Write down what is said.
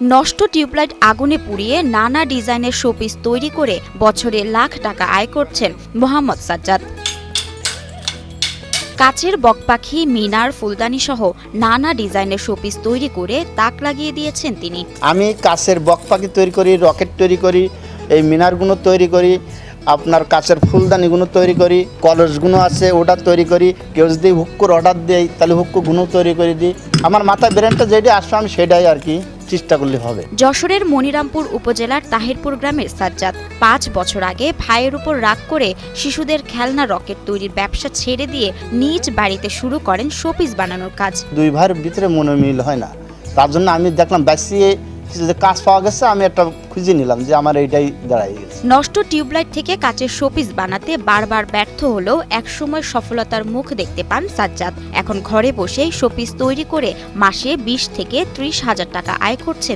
নষ্ট টিউবলাইট আগুনে পুড়িয়ে নানা ডিজাইনের শোপিস তৈরি করে বছরে লাখ টাকা আয় করছেন মোহাম্মদ সাজ্জাদ। কাচের বকপাখি, মিনার, ফুলদানি সহ নানা ডিজাইনের শোপিস তৈরি করে তাক লাগিয়ে দিয়েছেন তিনি। আমি কাছের বকপাখি তৈরি করি, রকেট তৈরি করি, এই মিনারগুলো তৈরি করি আপনার কাছের ফুলদানিগুলো তৈরি করি কলসগুলো আছে ওটা তৈরি করি। কেউ যদি হুক্কুর অর্ডার দেয় তাহলে হুক্কুগুলো তৈরি করে দিই। আমার মাথায় ব্রেনটা যেটা আমি সেটাই আর কি চেষ্টা করলে হবে। যশোরের মনিরামপুর উপজেলার তাহিরপুর গ্রামের সাজ্জাদ পাঁচ বছর আগে ভাইয়ের উপর রাগ করে শিশুদের খেলনা রকেট তৈরির ব্যবসা ছেড়ে দিয়ে নিজ বাড়িতে শুরু করেন শোপিস বানানোর কাজ। দুই ভাইয়ের ভিতরে মনোমিল হয় না। তার জন্য আমি দেখলাম কিছু আমি একটা খুঁজে নিলাম নষ্ট টিউবলাইট থেকে কাচের শোপিস বানাতে বারবার ব্যর্থ হলেও সফলতার মুখ দেখতে পান এখন ঘরে বসেই শোপিস তৈরি করে মাসে বিশ থেকে ত্রিশ হাজার টাকা আয় করছেন